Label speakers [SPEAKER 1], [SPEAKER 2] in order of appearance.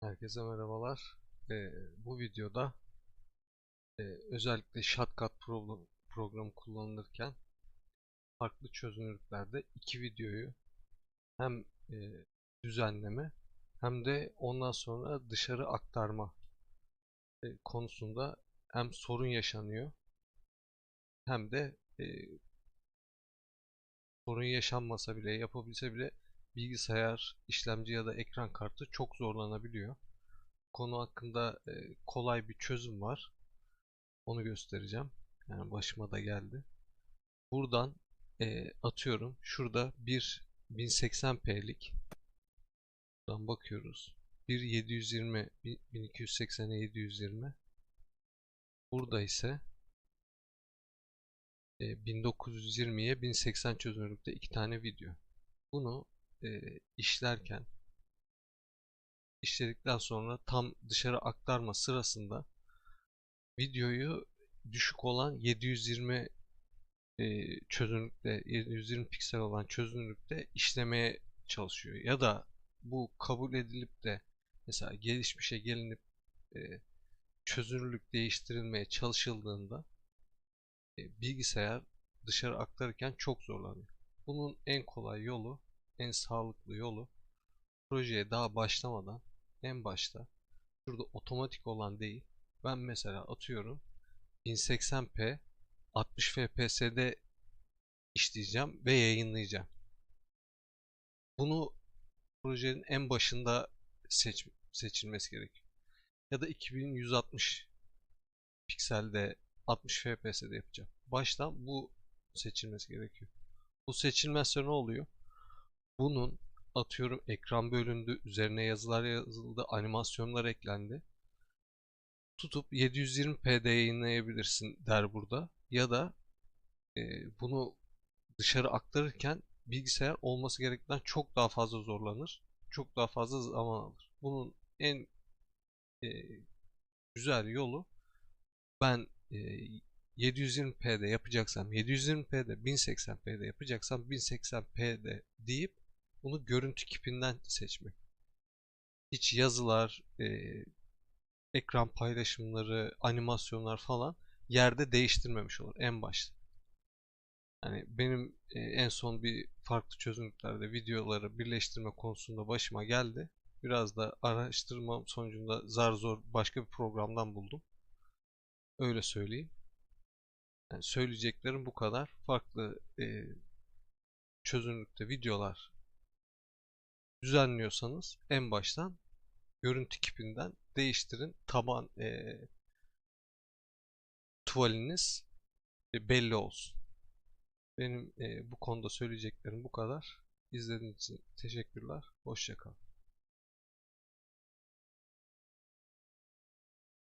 [SPEAKER 1] Herkese merhabalar. Ee, bu videoda e, özellikle Shotcut program, programı kullanılırken farklı çözünürlüklerde iki videoyu hem e, düzenleme hem de ondan sonra dışarı aktarma e, konusunda hem sorun yaşanıyor hem de e, sorun yaşanmasa bile yapabilse bile bilgisayar, işlemci ya da ekran kartı çok zorlanabiliyor. Konu hakkında e, kolay bir çözüm var. Onu göstereceğim. Yani başıma da geldi. Buradan e, atıyorum. Şurada bir 1080p'lik buradan bakıyoruz. Bir 720 1280'e 720 Burada ise e, 1920'ye 1080 çözünürlükte iki tane video. Bunu e, işlerken işledikten sonra tam dışarı aktarma sırasında videoyu düşük olan 720 e, çözünürlükte 720 piksel olan çözünürlükte işlemeye çalışıyor. Ya da bu kabul edilip de mesela gelişmişe gelinip e, çözünürlük değiştirilmeye çalışıldığında e, bilgisayar dışarı aktarırken çok zorlanıyor. Bunun en kolay yolu, en sağlıklı yolu projeye daha başlamadan en başta şurada otomatik olan değil ben mesela atıyorum 1080p 60 fps'de işleyeceğim ve yayınlayacağım. Bunu projenin en başında seç, seçilmesi gerekiyor. Ya da 2160 pikselde 60 fps'de yapacağım. Baştan bu seçilmesi gerekiyor. Bu seçilmezse ne oluyor? Bunun atıyorum ekran bölündü, üzerine yazılar yazıldı, animasyonlar eklendi. Tutup 720p'de yayınlayabilirsin der burada. Ya da e, bunu dışarı aktarırken bilgisayar olması gerektiğinden çok daha fazla zorlanır. Çok daha fazla zaman alır. Bunun en e, güzel yolu ben e, 720p'de yapacaksam 720p'de 1080p'de yapacaksam 1080p'de deyip bunu görüntü kipinden seçmek. Hiç yazılar, e, ekran paylaşımları, animasyonlar falan yerde değiştirmemiş olur en başta. Yani benim e, en son bir farklı çözünürlüklerde videoları birleştirme konusunda başıma geldi. Biraz da araştırma sonucunda zar zor başka bir programdan buldum. Öyle söyleyeyim. Yani söyleyeceklerim bu kadar. Farklı e, çözünürlükte videolar düzenliyorsanız en baştan görüntü kipinden değiştirin. Taban e, tuvaliniz e, belli olsun. Benim e, bu konuda söyleyeceklerim bu kadar. İzlediğiniz için teşekkürler. Hoşçakalın.